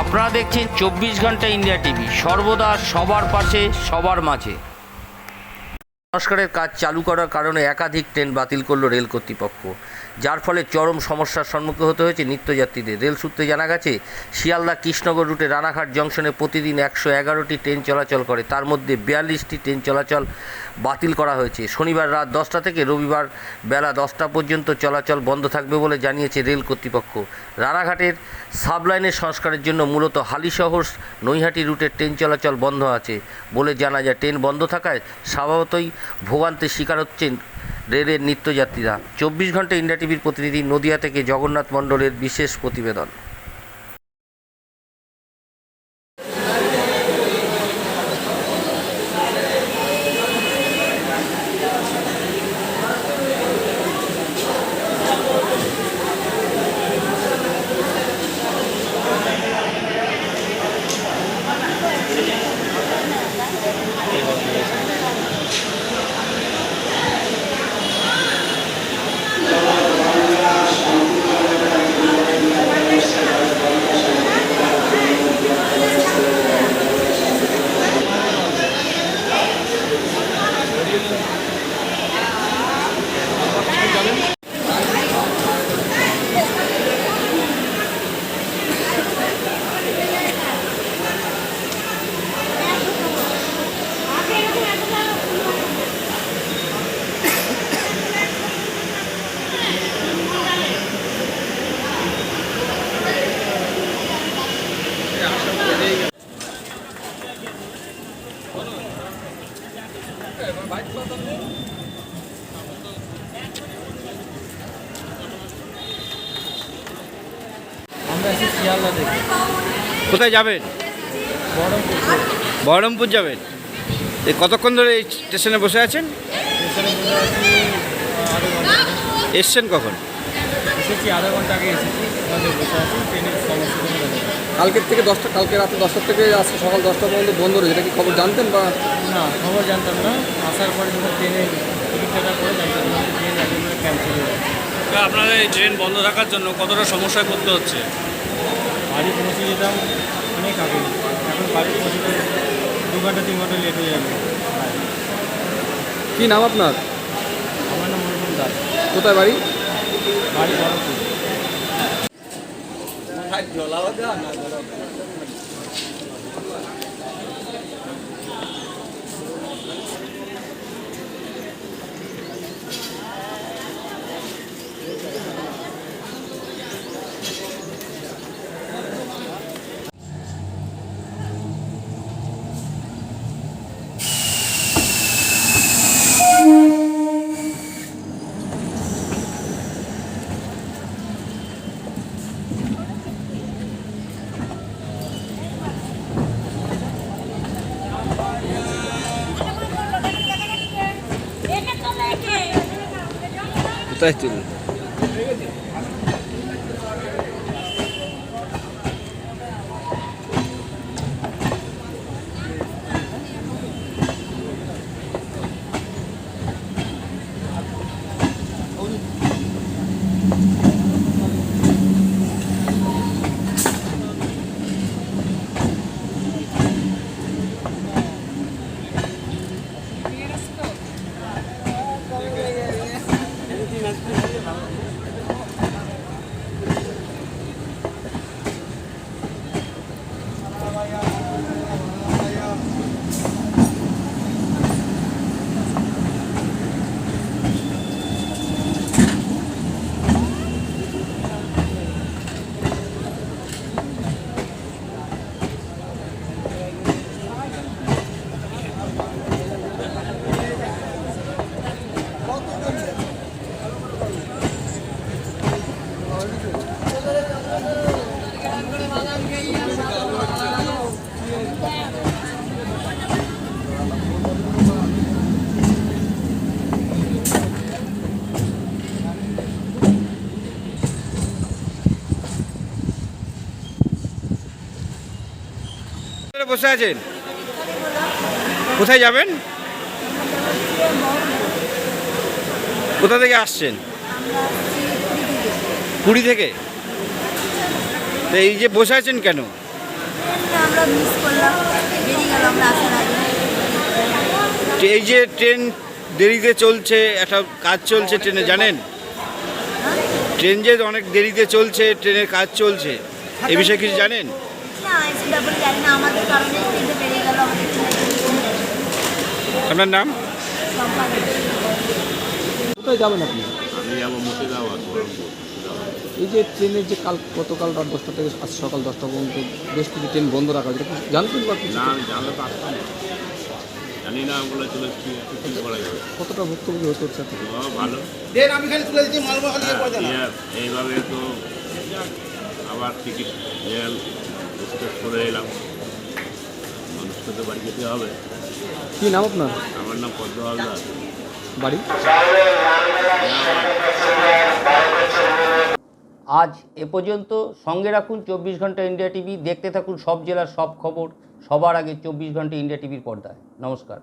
আপনারা দেখছেন চব্বিশ ঘণ্টা ইন্ডিয়া টিভি। সর্বদা সবার পাশে, সবার মাঝে। সংস্কারের কাজ চালু করার কারণে একাধিক ট্রেন বাতিল করল রেল কর্তৃপক্ষ। যার ফলে চরম সমস্যার সম্মুখীন হতে হয়েছে নিত্যযাত্রীদের। রেল সূত্রে জানা গেছে, শিয়ালদা কৃষ্ণনগর রুটে রানাঘাট জংশনে প্রতিদিন একশো এগারোটি ট্রেন চলাচল করে। তার মধ্যে বিয়াল্লিশটি ট্রেন চলাচল বাতিল করা হয়েছে। শনিবার রাত দশটা থেকে রবিবার বেলা দশটা পর্যন্ত চলাচল বন্ধ থাকবে বলে জানিয়েছে রেল কর্তৃপক্ষ। রানাঘাটের সাবলাইনের সংস্কারের জন্য মূলত হালিশহর নৈহাটি রুটের ট্রেন চলাচল বন্ধ আছে বলে জানা যায়। ট্রেন বন্ধ থাকায় স্বভাবতই ভোগান্তির শিকার হচ্ছেন রেলের নিত্যযাত্রীরা। চব্বিশ ঘণ্টা ইন্ডিয়া টিভির প্রতিনিধি নদিয়া থেকে জগন্নাথ মণ্ডলের বিশেষ প্রতিবেদন। কোথায় যাবেন? বহরমপুর বহরমপুর যাবেন। এই কতক্ষণ ধরে এই স্টেশনে বসে আছেন? এসছেন কখন? এসেছি আধা ঘণ্টা আগে এসেছি। কালকের থেকে দশটা কালকে রাতে দশটা থেকে আজকে সকাল দশটা পর্যন্ত বন্ধ রয়েছে। এটা কি খবর জানতেন বা? না খবর জানতাম না। আসার পরে যখন ট্রেনে টিকিট কাটার পরে জানতাম ট্রেন ক্যান্সেল হয়ে আপনাদের এই ট্রেন বন্ধ থাকার জন্য কতটা সমস্যায় পড়তে হচ্ছে? বাড়ি পৌঁছে যেতাম অনেক আগে। এখন বাড়ি পৌঁছতে দু ঘণ্টা তিন ঘণ্টা লেট হয়ে যাবে। কী নাম আপনার? আমার নাম মনোরম দাস। কোথায় বাড়ি? বাড়ি বহরমপুর। কোথায় চলুন কোথায় বসে আছেন? কোথায় যাবেন? কোথা থেকে আসছেন? পুরী থেকে? তো এই যে বসে আছেন কেন? এই যে ট্রেন দেরিতে চলছে একটা কাজ চলছে ট্রেনে জানেন? ট্রেন যে অনেক দেরিতে চলছে ট্রেনের কাজ চলছে এ বিষয়ে কিছু জানেন? না এসে জানি না আমাদের কারণে ট্রেনটা বেরিয়ে গেল আমাদের আপনার নাম? কোথায় যাবেন আপনি? আমি যাব মুর্শিদাবাদ এই যে ট্রেনের যে কাল গতকাল রাত দশটা থেকে আজ সকাল দশটা পর্যন্ত বেশ কিছু ট্রেন বন্ধ রাখা হয়েছে। জানতেন বা না আমি জানলে তো আসতাম জানি না ওগুলো চলে কি একটু করা যাবে। কতটা ভুক্তভোগী হতে হচ্ছে আপনাকে? ও, ভালো। হ্যাঁ, ইয়ে, এইভাবে তো আবার টিকিট করে এলাম। মানুষকে তো বাড়ি যেতে হবে। কি নাম আপনার? আমার নাম পদ্ম হালদার। বাড়ি? আজ এ পর্যন্ত সঙ্গে রাখুন চব্বিশ ঘণ্টা ইন্ডিয়া টিভি। দেখতে থাকুন সব জেলার সব খবর। সবার আগে চব্বিশ ঘণ্টা ইন্ডিয়া টিভির পর্দায়। নমস্কার।